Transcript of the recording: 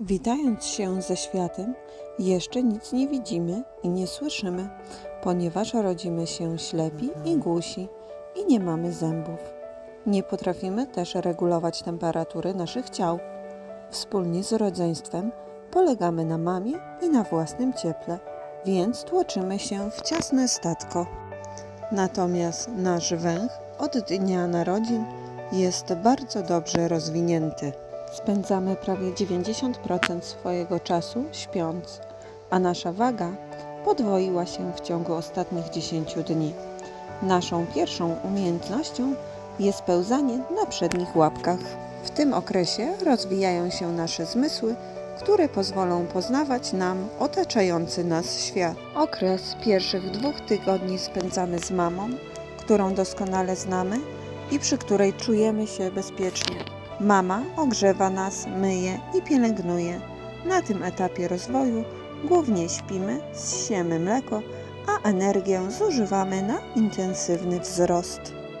Witając się ze światem, jeszcze nic nie widzimy i nie słyszymy, ponieważ rodzimy się ślepi i głusi i nie mamy zębów. Nie potrafimy też regulować temperatury naszych ciał. Wspólnie z rodzeństwem polegamy na mamie i na własnym cieple, więc tłoczymy się w ciasne statko. Natomiast nasz węch od dnia narodzin jest bardzo dobrze rozwinięty. Spędzamy prawie 90% swojego czasu śpiąc, a nasza waga podwoiła się w ciągu ostatnich 10 dni. Naszą pierwszą umiejętnością jest pełzanie na przednich łapkach. W tym okresie rozwijają się nasze zmysły, które pozwolą poznawać nam otaczający nas świat. Okres pierwszych dwóch tygodni spędzamy z mamą, którą doskonale znamy i przy której czujemy się bezpiecznie. Mama ogrzewa nas, myje i pielęgnuje. Na tym etapie rozwoju głównie śpimy, zsiemy mleko, a energię zużywamy na intensywny wzrost.